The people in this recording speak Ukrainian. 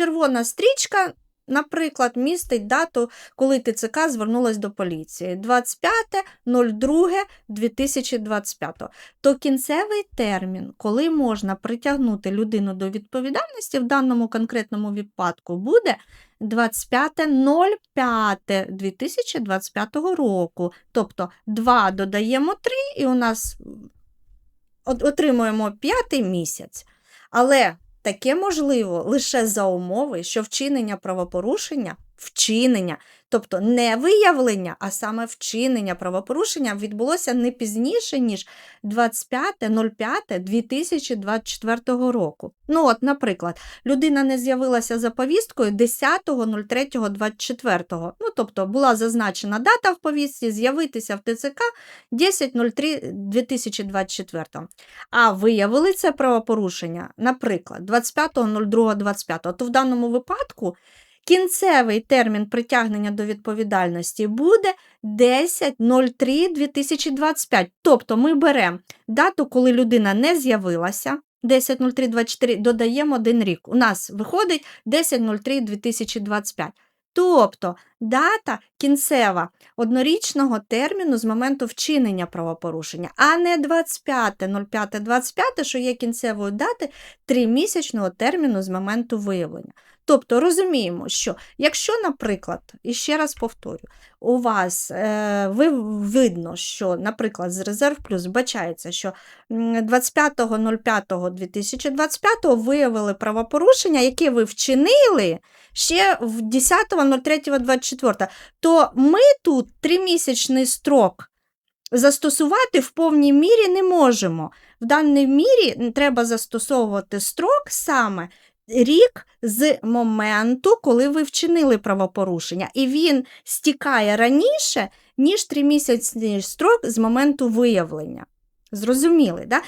червона стрічка, наприклад, містить дату, коли ТЦК звернулась до поліції 25.02.2025. То кінцевий термін, коли можна притягнути людину до відповідальності в даному конкретному випадку, буде 25.05.2025 року. Тобто 2 додаємо 3, і у нас отримуємо п'ятий місяць. Але таке можливо лише за умови, що вчинення правопорушення, вчинення, тобто не виявлення, а саме вчинення правопорушення відбулося не пізніше, ніж 25.05.2024 року. Ну, от, наприклад, людина не з'явилася за повісткою 10.03.24. Ну, тобто була зазначена дата в повістці, з'явитися в ТЦК 10.03.2024. А виявили це правопорушення, наприклад, 25.02.25, то в даному випадку кінцевий термін притягнення до відповідальності буде 10.03.2025. Тобто ми беремо дату, коли людина не з'явилася. 10.03.24 додаємо один рік. У нас виходить 10.03.2025. Тобто дата кінцева однорічного терміну з моменту вчинення правопорушення, а не 25.05.25, що є кінцевою дати тримісячного терміну з моменту виявлення. Тобто розуміємо, що якщо, наприклад, і ще раз повторю, у вас е, ви, видно, що, наприклад, з резерв плюс вбачається, що 25.05.2025 виявили правопорушення, яке ви вчинили ще в 10.03.24, то ми тут тримісячний строк застосувати в повній мірі не можемо. В даній мірі треба застосовувати строк саме рік з моменту, коли ви вчинили правопорушення, і він стікає раніше, ніж тримісячний строк з моменту виявлення. Зрозуміли, да?